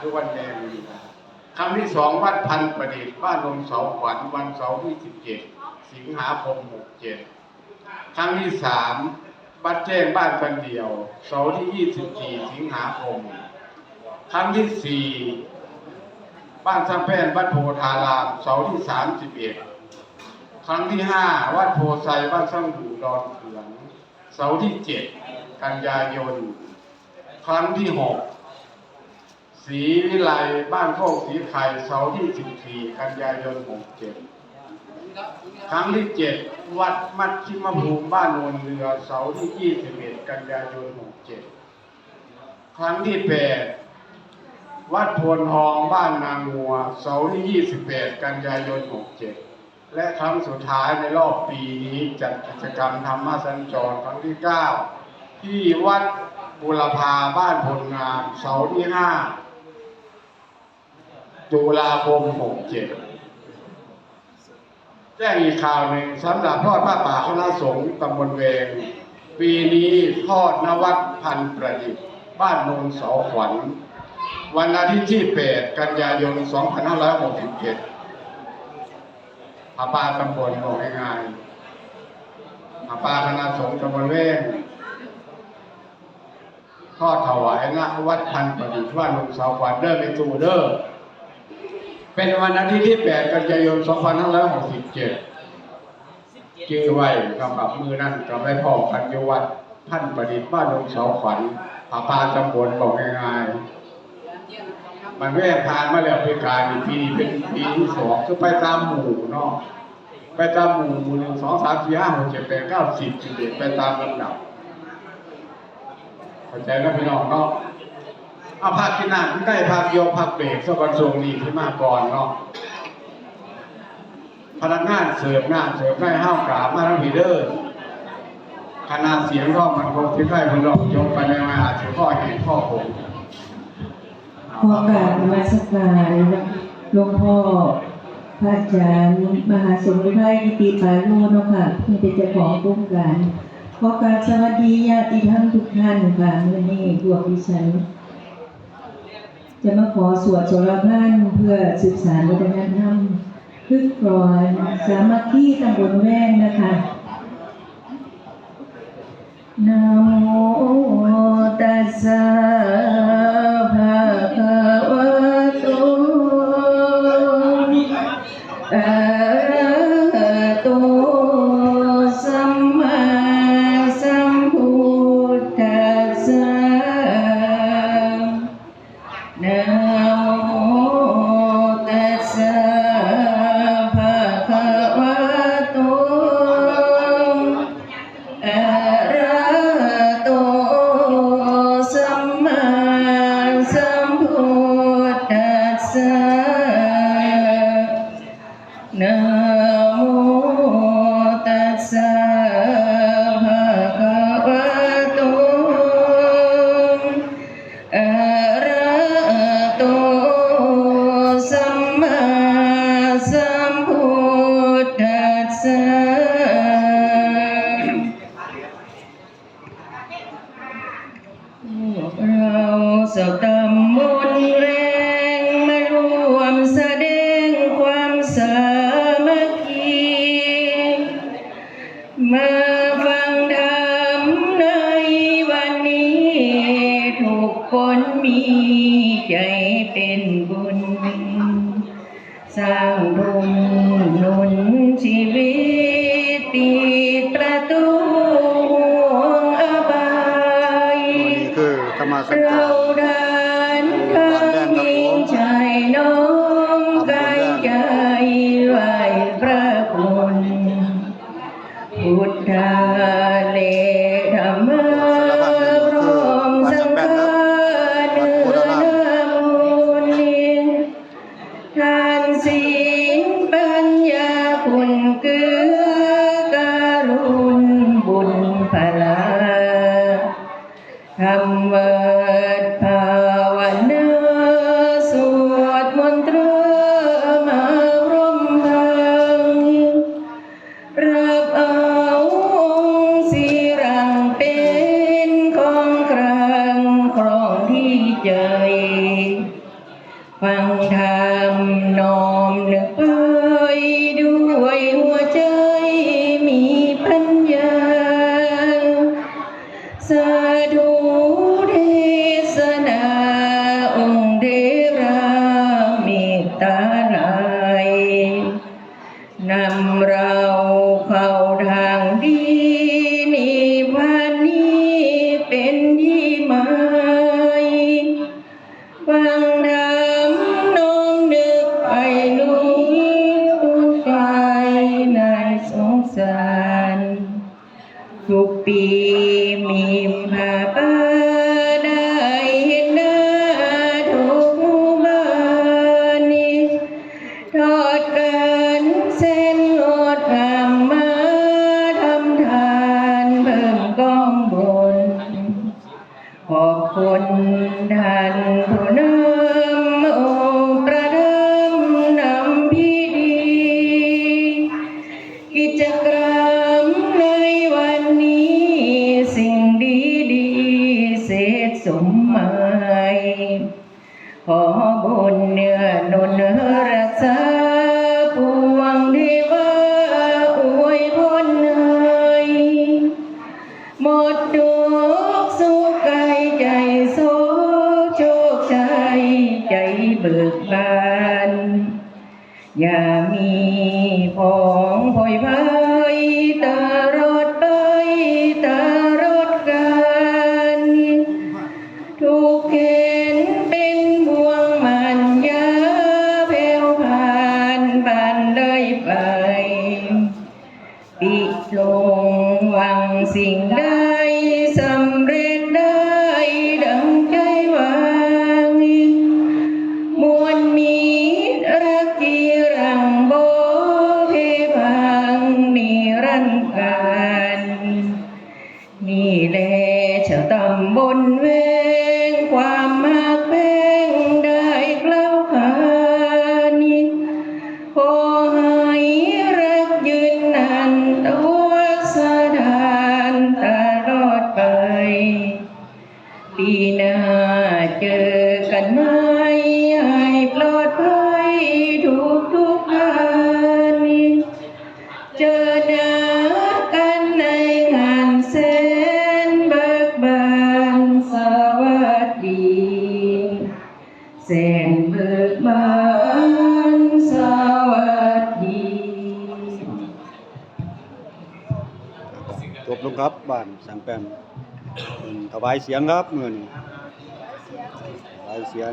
คือวันแดงนี่นะครั้งที่สองวัดพันประดิษฐ์บ้านลมเสาขวัญวันเสาร์ที่สิบเจ็ดสิงหาคมหกเจ็ดครั้งที่สามวัดแจ้งบ้านกันเดียวเสาร์ที่ยี่สิบสี่สิงหาคม ครั้งที่สี่บ้านสังแพนวัดโพธารามเสาร์ที่สามสิบเอ็ดครั้งที่ห้าวัดโพไซบ้านสังหูดอนเขืองเสาร์ที่เจ็ดกันยายน ครั้งที่หก ศรีวิไลบ้านโคกศรีไข่เสาร์ที่สิบสี่กันยายนหกเจ็ดครั้งที่เจ็ดวัดมัชชิมภูมิบ้านโนนเรือเสาร์ที่ยี่สิบเอ็ดกันยายนหกเจ็ดครั้งที่แปดวัดโพนทองบ้านนางงัวเสาร์ที่ยี่สิบแปดกันยายนหกเจ็ดและครั้งสุดท้ายในรอบปีนี้จัดกิจกรรมธรรมสัญจรครั้งที่เก้าที่วัดบุรพาบ้านพลงามเสาร์ที่ห้า ตุลาคมหกเจ็ดแจ้งอีกข่าวหนึ่งสำหรับทอดผ้าป่าคณะสงฆ์ตำบลเวง ปีนี้ทอดนวัดพันประดิษฐ์บ้านโนนเสาขวัญ วันอาทิตย์ที่ 8 กันยายน 2567พาป่าตำบลบอกง่ายๆพาป่าคณะสงฆ์ตำบลเวงทอดถวายณวัดพันประดิษฐ์ว่าลุงสาขวัญเดอร์เป็นตูเดอร์ เป็นวันอาทิตย์ที่ 8 กันยายน 2567 จื้อไว้กำกับมือนั่นกับได้พ่อกันยวัดพันประดิษฐ์บ้านลุงสาขวัญผาปาตำบลบอกง่ายๆมันแว่ผ่านมาแล้วปีกายนี่ปีนี้เป็นปีที่สองคือไปตามหมู่เนาะไปตามหมู่หมู่หนึ่งสองสามสี่ห้าหกเจ็ดแปดเก้าสิบสิบเอ็ดไปตามลำดับเข้าใจแล้วพี่น้องเนาะ เอาพักที่นั่นใกล้พักโยกพักเบรกสักวันทรงนี้ที่มาก่อนเนาะพนักงานเสิร์ฟงานเสิร์ฟได้ห้าวกราบมาทั้งพีเดอร์คณะเสียงก็มันคงที่ใกล้คนรอบยกไปไม่มาอาจจะข้อแห่งข้อผมขอกราบนมัสการหลวงพ่อพระอาจารย์มหาสมุทัยกิติปาโลเนาะค่ะที่เป็นเจ้าของโครงการขอกาบสวัสดีญาติธรรมทุกท่านค่ะเมื่อนี้พวกดิฉัน จะมาขอสวดโสรพานเพื่อสืบสารวัฒนธรรมพึกกรอนสามัคคีตำบลแว่งนะคะนะโมตัสสะ สตำมนแรงมารวมแสดงความสามัคคีมาฟังธรรมในวันนี้ ทุกคนมีใจเป็นบุญ สร้างบุญนุนชีวิต ธรรมสัจจเรารดานทั้งหญิงชายน้องกายใจไหวพระคุณพุทธา เวิดภาวนาสวดมนตรมาพรมทางรับเอาองค์รังเป็นของกลางครองที่ใจ ฟังธรรมน้อมนึก Bye. อย่ามีผองพอยไว้ตรอดไปตรอดกันทุกเข็นเป็นบ่วงมันยาแผ่วผ่านผ่านเลยไปปิดลงวังสิ่ง จบลงครับบ้านสังแปมถวายเสียงครับเมือนถวายเสียง